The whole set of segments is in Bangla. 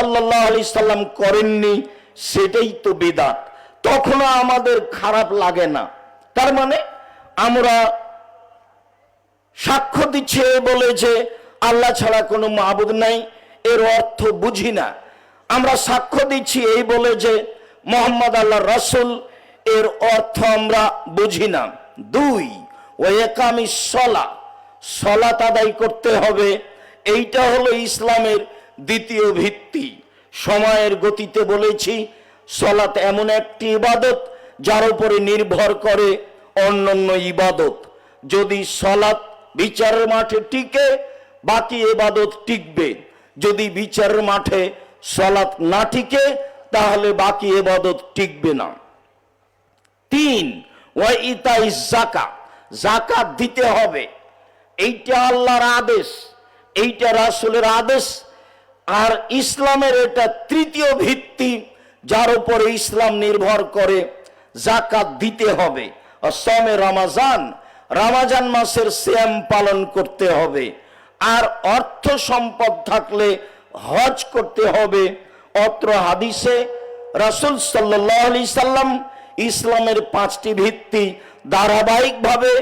সাল্লাহ আলি সাল্লাম করেননি, সেটাই তো বেদাত। তখনও আমাদের খারাপ লাগে না। তার মানে আমরা সাক্ষ্য দিচ্ছে বলে যে আল্লাহ ছাড়া কোনো মাহবুদ নাই, এর অর্থ বুঝি না। আমরা সাক্ষ্য দিচ্ছি এই বলে যে মোহাম্মদ আল্লাহ রসুল, এর অর্থ আমরা বুঝি না। দুই ও একামি সলা। সলাত আদায় করতে হবে। এইটা হলো ইসলামের দ্বিতীয় ভিত্তি। সময়ের গতিতে বলেছি সলাত এমন একটি ইবাদত যার উপরে নির্ভর করে অন্যান্য ইবাদত। যদি সলাৎ বিচারের মাঠে টিকে, বাকি এবাদত টিকবে। যদি বিচারের মাঠে সলাৎ না টিকে, তাহলে বাকি এবাদত টিকবে না। তিন, ওয়া ইতাই জাকা জাকাত দিতে হবে। এইটা আল্লাহর আদেশ। এইটা রাসূলের আদেশ। আর ইসলামের এটা তৃতীয় ভিত্তি, যার উপরে ইসলাম নির্ভর করে জাকাত দিতে হবে অসমে রামাজান রামাজান মাসের শ্যাম পালন করতে হবে। আর অর্থ সম্পদ থাকলে হজ করতে হবে। অত্র হাদিসে রাসূল আলাইহি সাল্লাম ইসলামের পাঁচটি ভিত্তি ধারাবাহিকভাবে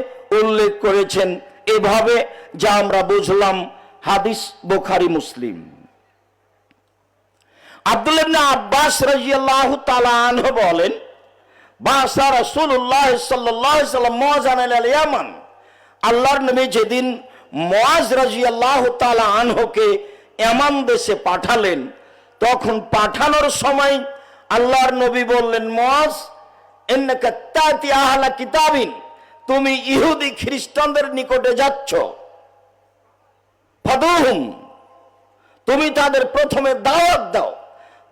উল্লেখ করেছেন। এভাবে যা আমরা বুঝলাম, হাদিস বোখারি মুসলিম। আব্দুল ইবনে আব্বাস রাদিয়াল্লাহু তাআলা আনহু বলেন, বাসা রাসূলুল্লাহ সাল্লাল্লাহু আলাইহি সাল্লাম মুআজান আল ইয়ামান। আল্লাহর নবী যেদিন মুআজ রাদিয়াল্লাহু তাআলা আনহুকে ইয়ামান দেশে পাঠালেন, তখন পাঠানোর সময় আল্লাহর নবী বললেন, মুআজ, ইন্নাকা তাতি আহলা কিতাবিন, তুমি ইহুদি খ্রিস্টানদের নিকটে যাচ্ছ। ফাদুহুম, তুমি তাদের প্রথমে দাওয়াত দাও।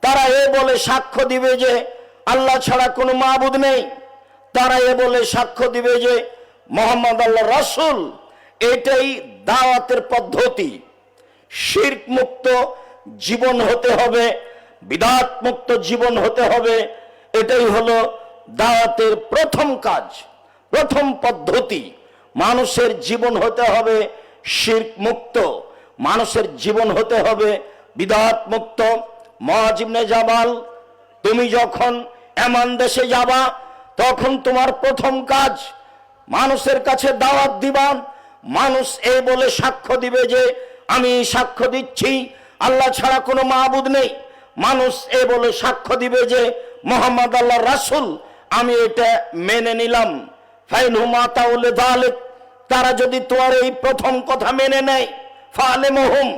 তারা এ বলে সাক্ষ্য দিবে যে আল্লাহ ছাড়া কোনো মাহবুদ নেই। তারা এ বলে সাক্ষ্য দিবে যে মোহাম্মদ আল্লাহ রসুল এটাই দাওয়াতের পদ্ধতি। শির্ক মুক্ত জীবন হতে হবে, বিদাত মুক্ত জীবন হতে হবে, এটাই হলো দাওয়াতের প্রথম কাজ, প্রথম পদ্ধতি। মানুষের জীবন হতে হবে শির্ক মুক্ত, মানুষের জীবন হতে হবে বিদাত মুক্ত। মহাজিবনে জাবাল, তুমি যখন এমন দেশে যাবা, তখন তোমার প্রথম কাজ মানুষের কাছে দাওয়াত দিবা। মানুষ এই বলে সাক্ষ্য দিবে যে, আমি সাক্ষ্য দিচ্ছি, আল্লাহ ছাড়া কোনো মাহবুদ নেই। মানুষ এ বলে সাক্ষ্য দিবে যে, মোহাম্মদ আল্লাহ রাসুল, আমি এটা মেনে নিলাম। ফাইন হুমা তাহলে দালেক, তারা যদি তোমার এই প্রথম কথা মেনে নেয় ফালে মহুম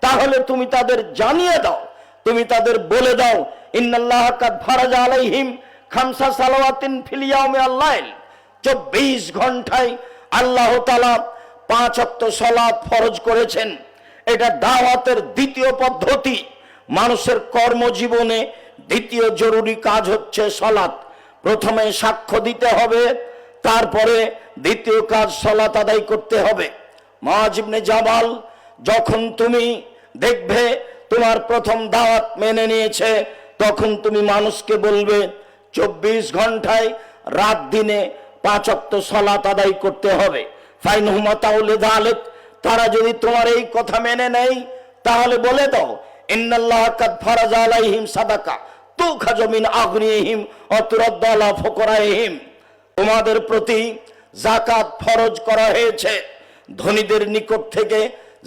তাহলে তুমি তাদের জানিয়ে দাও। তুমি তাদের বলে দাও 24 ঘন্টায় আল্লাহ পাঁচ সালাত ফরজ করেছেন। এটা দাওয়াতের দ্বিতীয় পদ্ধতি। মানুষের কর্মজীবনে দ্বিতীয় জরুরি কাজ হচ্ছে সলাৎ প্রথমে সাক্ষ্য দিতে হবে, তারপরে দ্বিতীয় কাজ সলাৎ আদায় করতে হবে। মহাজিবনে জাবাল, যখন তুমি দেখবে তোমার প্রথম দাওয়াত মেনে নিয়েছে, তখন তুমি মানুষকে বলবে, চব্বিশ ঘন্টায় রাত দিনে পাঁচ অক্ত সলাত আদায় করতে হবে। ফাইন হুমা তাহলে দালেক তারা যদি তোমার এই কথা মেনে নেয়, তাহলে বলে দাও, ইন্নাল্লাহ আলাইহিম সাদাকা তোমাদের প্রতি জাকাত ফরজ করা হয়েছে। ধনীদের নিকট থেকে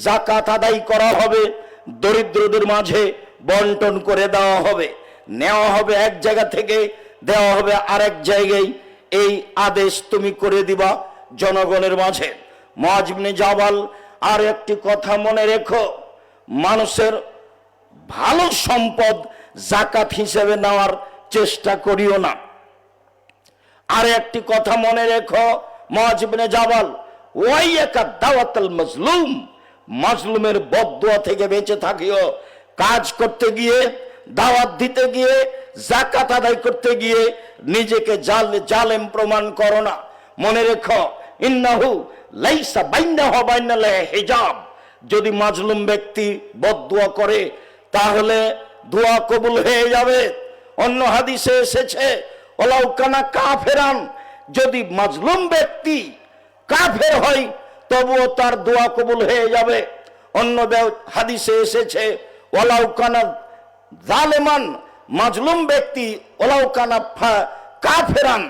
জাকাত আদায় করা হবে। দরিদ্রদের মাঝে বন্টন করে দেওয়া হবে। নেওয়া হবে এক জায়গা থেকে, দেওয়া হবে আরেক জায়গায়। এই আদেশ তুমি করে দিবা জনগণের মাঝে। মহাজিবনে জাবাল, আর একটি কথা মনে রেখো, মানুষের ভালো সম্পদ জাকাত হিসেবে নেওয়ার চেষ্টা করিও না। আর একটি কথা মনে রেখো মহাজিবনে জাবাল ওয়াই একা দাওয়াতাল মজলুম। মাজলুমের বদুয়া থেকে বেঁচে থাকিও। কাজ করতে গিয়ে, দাওয়াত দিতে গিয়ে জাকাত আদায় করতে গিয়ে নিজেকে জাল, জালেম প্রমাণ করো না। মনে রেখো, ইন্নাহু লাইসা বাইন্নাহ বাইনাল হিজাব। যদি মাজলুম ব্যক্তি বদুয়া করে, তাহলে দোয়া কবুল হয়ে যাবে। অন্য হাদিসে এসেছে ওলাউ কানা কাফেরান, যদি মাজলুম ব্যক্তি কাফের হয় তবুও তার দোয়া কবুল হয়ে যাবে। অন্য হাদিসে এসেছে ওলাউ কানা জালেমান, মাজলুম ব্যক্তি ওলাউকানা কাফেরান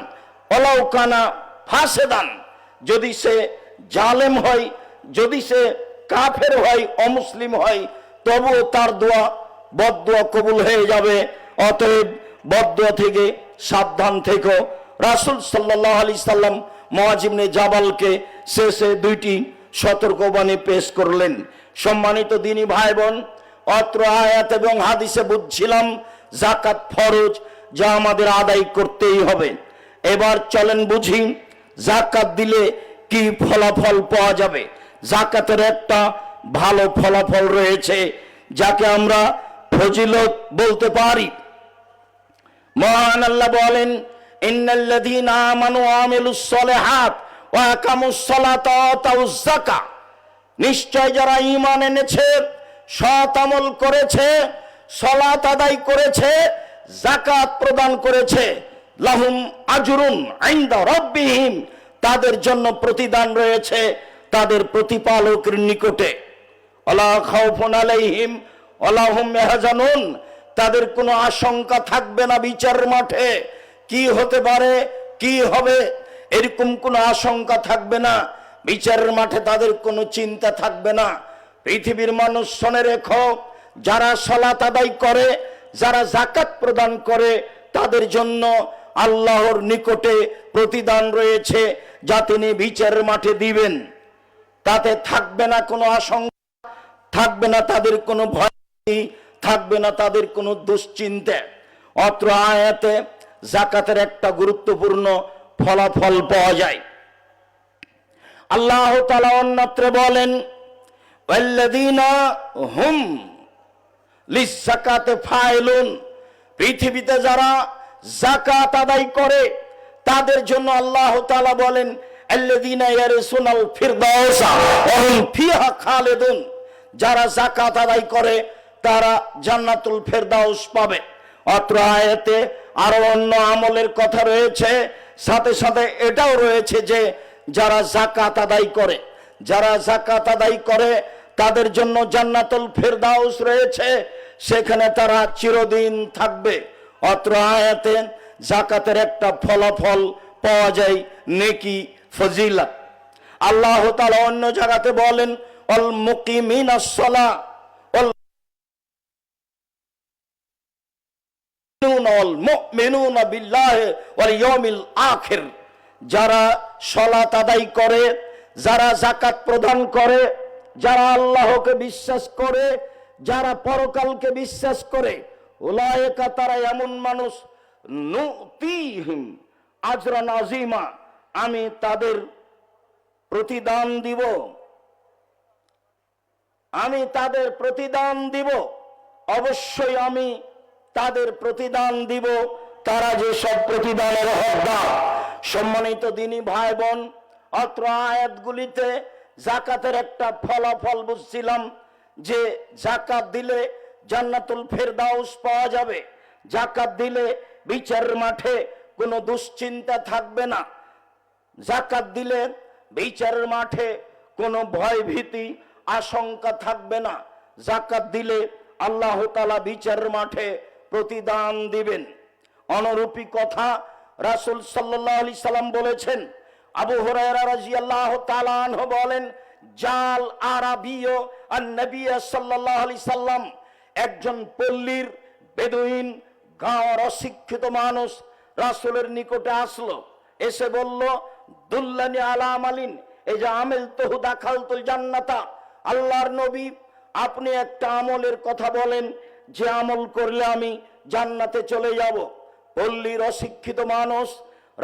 ওলাউকানা ফাঁসেদান। যদি সে জালেম হয়, যদি সে কাফের হয়, অমুসলিম হয়, তবুও তার দোয়া বদদোয়া কবুল হয়ে যাবে। অতএব বদদোয়া থেকে, সাবধান থেকো। রাসুল সাল্লাহ আলি সাল্লাম মহাজিবনে জাবালকে শেষে দুইটি সতর্কবাণী পেশ করলেন। সম্মানিত দিনী ভাই বোন অত্র আয়াত এবং হাদিসে বুঝছিলাম জাকাত ফরজ যা আমাদের আদায় করতেই হবে। এবার চলেন বুঝি জাকাত দিলে কি ফলাফল পাওয়া যাবে? জাকাতের একটা ভালো ফলাফল রয়েছে, যাকে আমরা ফজিলত বলতে পারি। মহান আল্লাহ বলেন ওয়া নিশ্চয় যারা ঈমান এনেছে, সৎ আমল করেছে, সলাত আদায় করেছে জাকাত প্রদান করেছে, লাহুম আজরুন আইন্দা রব্বিহিম। তাদের জন্য প্রতিদান রয়েছে, তাদের প্রতিপালকের নিকটে। ইয়াহজানুন। তাদের কোনো আশঙ্কা থাকবে না বিচার মাঠে। কি হতে পারে, কি হবে, এরকম কোনো আশঙ্কা থাকবে না। বিচারের মাঠে তাদের কোনো চিন্তা থাকবে না। পৃথিবীর মানুষ শোনে রেখো, যারা সলাত আদায় করে, যারা জাকাত প্রদান করে, তাদের জন্য আল্লাহর নিকটে প্রতিদান রয়েছে, যা তিনি বিচারের মাঠে দিবেন। তাতে থাকবে না কোনো আশঙ্কা, থাকবে না তাদের কোনো ভয়, থাকবে না তাদের কোনো দুশ্চিন্তা। অত্র আয়াতে জাকাতের একটা গুরুত্বপূর্ণ ফলাফল পাওয়া যায়। আল্লাহ তালা অন্যত্র বলেন হুম লিজাকাতে ফাইলুন পৃথিবীতে যারা জাকাত আদায় করে, তাদের জন্য আল্লাহ তালা বলেন যারা জাকাত আদায় করে, তারা জান্নাতুল ফেরদাউস পাবে। অত্র আয়াতে আরও অন্য আমলের কথা রয়েছে। সাথে সাথে এটাও রয়েছে যে, যারা জাকাত আদায় করে, যারা জাকাত আদায় করে, তাদের জন্য জান্নাতুল ফেরদাউস রয়েছে। সেখানে তারা চিরদিন থাকবে। অত্র আয়াতে জাকাতের একটা ফলাফল পাওয়া যায় নেকি ফজিলা আল্লাহ তাআলা অন্য জায়গাতে বলেন, অল মুকিমিনাস সালা অল ইয়াউমিল আখির। যারা সলাত আদায় করে, যারা জাকাত প্রদান করে, যারা আল্লাহকে বিশ্বাস করে, যারা পরকালকে বিশ্বাস করে উলায়েকা তারা এমন মানুষ, নুতিহিম আজরান আজিমা আমি তাদের প্রতিদান দিব। আমি তাদের প্রতিদান দিব। অবশ্যই আমি তাদের প্রতিদান দিব, তারা যে সব প্রতিদানের হকদার। সম্মানিত দিনী ভাই বোন অত্র আয়াতগুলিতে জাকাতের একটা ফলাফল বুঝছিলাম যে জাকাত দিলে জান্নাতুল ফেরদাউস পাওয়া যাবে। জাকাত দিলে বিচারের মাঠে কোনো দুশ্চিন্তা থাকবে না। জাকাত দিলে বিচারের মাঠে কোনো ভয় ভীতি আশঙ্কা থাকবে না। জাকাত দিলে আল্লাহ তালা বিচারের মাঠে প্রতিদান দিবেন। অনুরূপী কথা রাসুল সাল্লাহ আলি সাল্লাম বলেছেন। আবু হরাইরা রাজিয়াল্লাহ বলেন, জাল আরাবিয় আর নবী সাল্লাহ আলি সাল্লাম একজন পল্লীর বেদুইন গাঁওর অশিক্ষিত মানুষ রাসুলের নিকটে আসলো। এসে বলল, দুল্লানি আলাম আলিন এই যে আমেল তহু দাখালতুল জান্নাতা, আল্লাহর নবী, আপনি একটা আমলের কথা বলেন যে আমল করলে আমি জান্নাতে চলে যাব। পল্লীর অশিক্ষিত মানুষ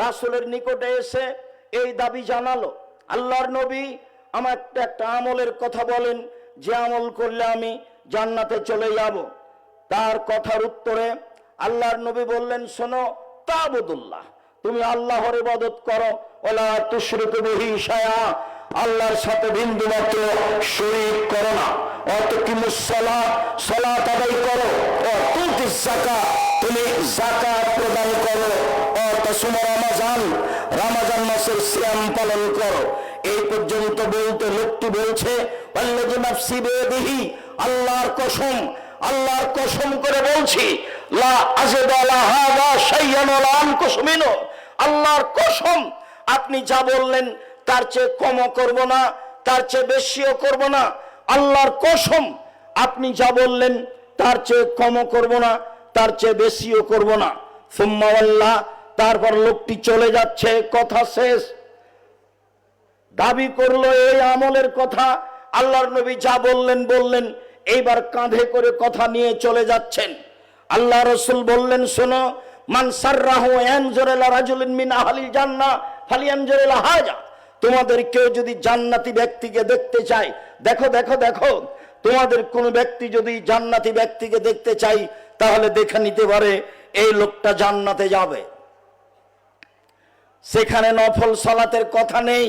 রাসুলের নিকটে এসে এই দাবি জানালো। আল্লাহর নবী আমার একটা একটা আমলের কথা বলেন, যে আমল করলে আমি জান্নাতে চলে যাব। তার কথার উত্তরে আল্লাহর নবী বললেন, শোনো, তাবুদুল্লাহ, তুমি আল্লাহর ইবাদত করো ওলা তুশরিকু বিহি শায়া আল্লাহর সাথে বিন্দু মাত্র শরীক করো না। অত মুসলা সালাত আদায় করো। তুতি জাকা তুমি জাকাত প্রদান করো। ও তসুম রমাজান রমাজান মাসের সিয়াম পালন করো। এই পর্যন্ত বলতে লোকটি বলছে আল্লাহর কসম আল্লাহর কসম করে বলছি, লা আল্লাহর কসম, আপনি যা বললেন তার চেয়ে কমও করব না, তার চেয়ে বেশিও করব না। আল্লাহর কসম, আপনি যা বললেন, তার চেয়ে কমও করব না, তার চেয়ে বেশিও করব না। সুম্মা আল্লাহ তারপর লোকটি চলে যাচ্ছে, কথা শেষ। দাবি করল, এই আমলের কথা, আল্লাহর নবী যা বললেন বললেন, এইবার কাঁধে করে কথা নিয়ে চলে যাচ্ছেন। আল্লাহ রসুল বললেন, শোনো, মান সাররাহু ইয়ানজুরুলা রাজুলিন মিন আহলিল জান্নাহ, ফালিয়ানজুরুলা হাজা। তোমাদের কেউ যদি জান্নাতি ব্যক্তিকে দেখতে চায়, দেখো দেখো দেখো, তোমাদের কোন ব্যক্তি যদি জান্নাতি ব্যক্তিকে দেখতে চাই তাহলে দেখে নিতে পারে এই লোকটা জান্নাতে যাবে। সেখানে নফল সালাতের কথা নেই,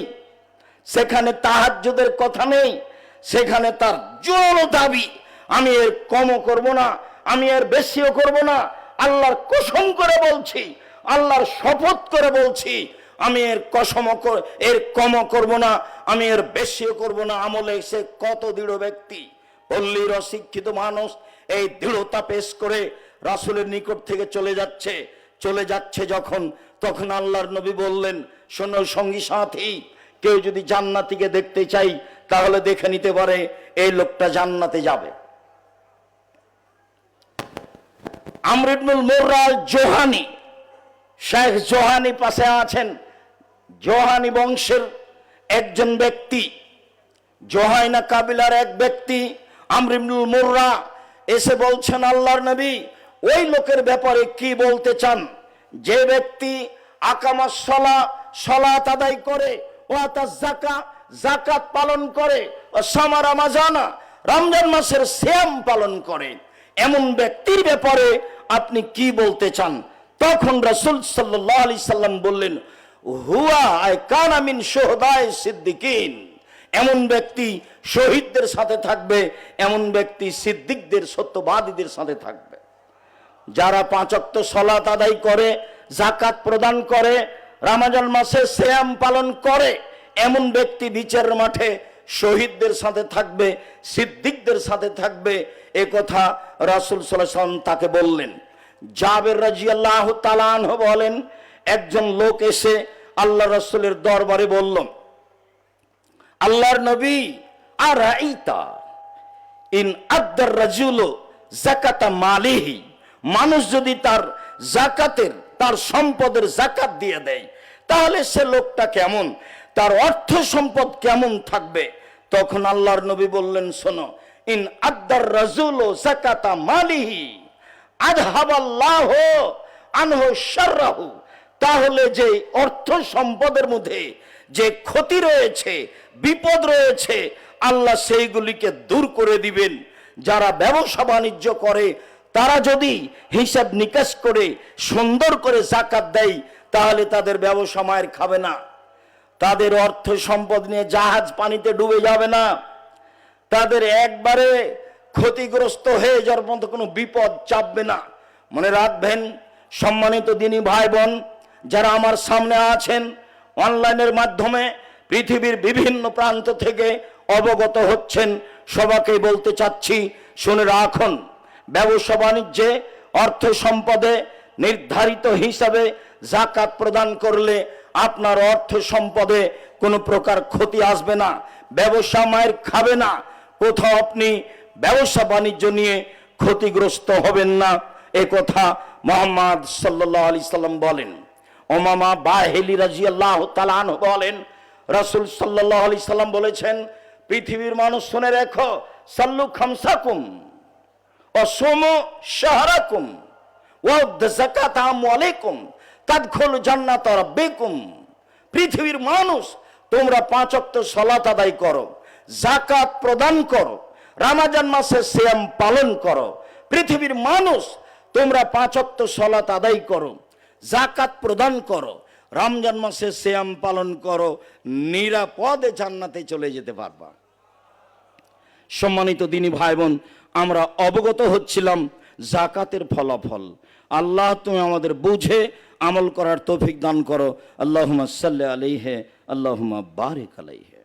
সেখানে তাহাজ্জুদের কথা নেই, সেখানে তার জোর দাবি, আমি এর কমও করব না, আমি এর বেশিও করব না, আল্লাহর কসম করে বলছি, আল্লাহর শপথ করে বলছি আমি এর কসম এর কমও করব না, আমি এর বেশিও করব না। আমলে সে কত দৃঢ় ব্যক্তি? পল্লীর অশিক্ষিত মানুষ এই দৃঢ়তা পেশ করে রাসুলের নিকট থেকে চলে যাচ্ছে। চলে যাচ্ছে যখন, তখন আল্লাহর নবী বললেন, শোনো সঙ্গী সাথী, কেউ যদি জান্নাতিকে দেখতে চাই, তাহলে দেখে নিতে পারে এই লোকটা জান্নাতে যাবে। আমরিবনুল মোর্রাল জোহানি, শেখ জোহানি পাশে আছেন। জোহানি বংশের একজন ব্যক্তি, জোহাইনা কাবিলার এক ব্যক্তি, আমরিবনুল মোর্রা এসে বলছেন, আল্লাহর নবী, ওই লোকের ব্যাপারে কি বলতে চান? যে ব্যক্তি আকামা সলা সলাত আদায় করে ও জাকা জাকাত পালন করে, ও সামারা মাজানা রমজান মাসের শ্যাম পালন করে। এমন ব্যক্তির ব্যাপারে আপনি কি বলতে চান? তখন রাসূল সাল্লাল্লাহু আলাইহি সাল্লাম বললেন হুয়া আই কানামিন সোহদায় সিদ্দিকিন। এমন ব্যক্তি শহীদদের সাথে থাকবে, এমন ব্যক্তি সিদ্দিকদের, সত্যবাদীদের সাথে থাকবে। যারা পাঁচক্ত সলাত আদায় করে জাকাত প্রদান করে, রামাজান মাসে শ্যাম পালন করে, এমন ব্যক্তি বিচারের মাঠে শহীদদের সাথে থাকবে, সিদ্দিকদের সাথে থাকবে, এ কথা রাসুল সাল্লাম তাকে বললেন। জাবের রাজি আল্লাহ তালান বলেন, একজন লোক এসে আল্লাহ রসুলের দরবারে বলল আল্লাহর নবী আর ইন আদার রাজুল জাকাতা মালিহি, মানুষ যদি তার জাকাতের তার সম্পদের জাকাত দিয়ে দেয়, তাহলে সে লোকটা কেমন? তার অর্থ সম্পদ কেমন থাকবে? তখন আল্লাহর নবী বললেন, শোনো, ইন আদার রাজুল জাকাতা মালিহি, আদহাবাল্লাহ আনহ শাররাহু। তাহলে যে অর্থ সম্পদের মধ্যে যে ক্ষতি রয়েছে, বিপদ রয়েছে, আল্লাহ সেইগুলিকে দূর করে দিবেন। যারা ব্যবসা বাণিজ্য করে, তারা যদি হিসাব নিকাশ করে, সুন্দর করে জাকাত দেয়, তাহলে তাদের ব্যবসা মায়ের খাবে না। তাদের অর্থ সম্পদ নিয়ে জাহাজ পানিতে ডুবে যাবে না। তাদের একবারে ক্ষতিগ্রস্ত হয়ে যাওয়ার মতো কোনো বিপদ চাপবে না। মনে রাখবেন, সম্মানিত দিনী ভাই বোন যারা আমার সামনে আছেন, অনলাইনের মাধ্যমে পৃথিবীর বিভিন্ন প্রান্ত থেকে অবগত হচ্ছেন সবাকে বলতে চাচ্ছি, শুনে রাখুন, ব্যবসা বাণিজ্যে অর্থ সম্পদে নির্ধারিত হিসাবে জাকাত প্রদান করলে আপনার অর্থ সম্পদে কোনো প্রকার ক্ষতি আসবে না, ব্যবসা মায়ের খাবে না, কোথাও আপনি ব্যবসা বাণিজ্য নিয়ে ক্ষতিগ্রস্ত হবেন না, এ কথা মোহাম্মদ সাল্লাহ আলি সাল্লাম বলেন। ওমামা বাহেলি রাজি আল্লাহ তালান বলেন, রাসুল সাল্লাহ আলি সাল্লাম বলেছেন, পৃথিবীর মানুষ শুনে রেখো, সাল্লু খামসাকুম অসম শাহরাকুম ও জাকাত আমওয়ালাইকুম তাদখুল জান্নাত রাব্বিকুম। পৃথিবীর মানুষ, তোমরা পাঁচ ওয়াক্ত সালাত আদায় করো জাকাত প্রদান করো, রামাজান মাসে সিয়াম পালন করো। পৃথিবীর মানুষ, তোমরা পাঁচ সালাত আদায় করো। জাকাত প্রদান করো। রমজান মাসে শ্যাম পালন করো। নিরাপদে জান্নাতে চলে যেতে পারবা। সম্মানিত দিনী ভাই বোন আমরা অবগত হচ্ছিলাম জাকাতের ফলাফল। আল্লাহ তুমি আমাদের বুঝে আমল করার তৌফিক দান করো। আল্লাহুমা সাল্লি আলাইহে আল্লাহুমা বারিক আলাইহে।